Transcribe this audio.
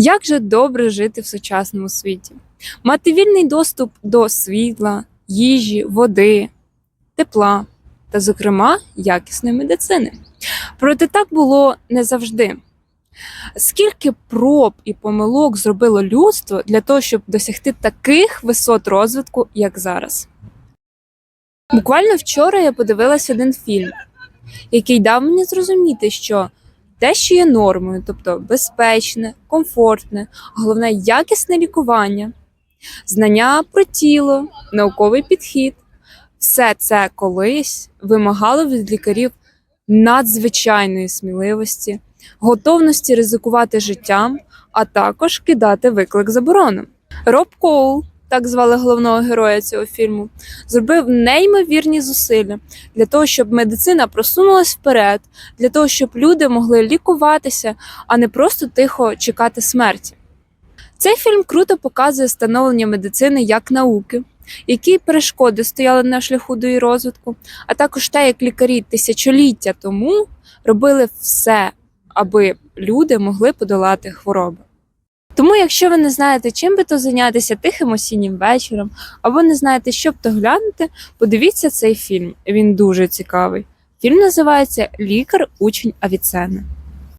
Як же добре жити в сучасному світі? Мати вільний доступ до світла, їжі, води, тепла та, зокрема, якісної медицини. Проте так було не завжди. Скільки проб і помилок зробило людство для того, щоб досягти таких висот розвитку, як зараз? Буквально вчора я подивилася один фільм, який дав мені зрозуміти, що те, що є нормою, тобто безпечне, комфортне, головне якісне лікування, знання про тіло, науковий підхід, все це колись вимагало від лікарів надзвичайної сміливості, готовності ризикувати життям, а також кидати виклик заборонам. Роб Коул, так звали головного героя цього фільму, зробив неймовірні зусилля для того, щоб медицина просунулась вперед, для того, щоб люди могли лікуватися, а не просто тихо чекати смерті. Цей фільм круто показує становлення медицини як науки, які перешкоди стояли на шляху до її розвитку, а також те, як лікарі тисячоліття тому робили все, аби люди могли подолати хвороби. Тому, якщо ви не знаєте, чим би то зайнятися тихим осіннім вечором, або не знаєте, що б то глянути, подивіться цей фільм. Він дуже цікавий. Фільм називається Лікар, учень Авіцена.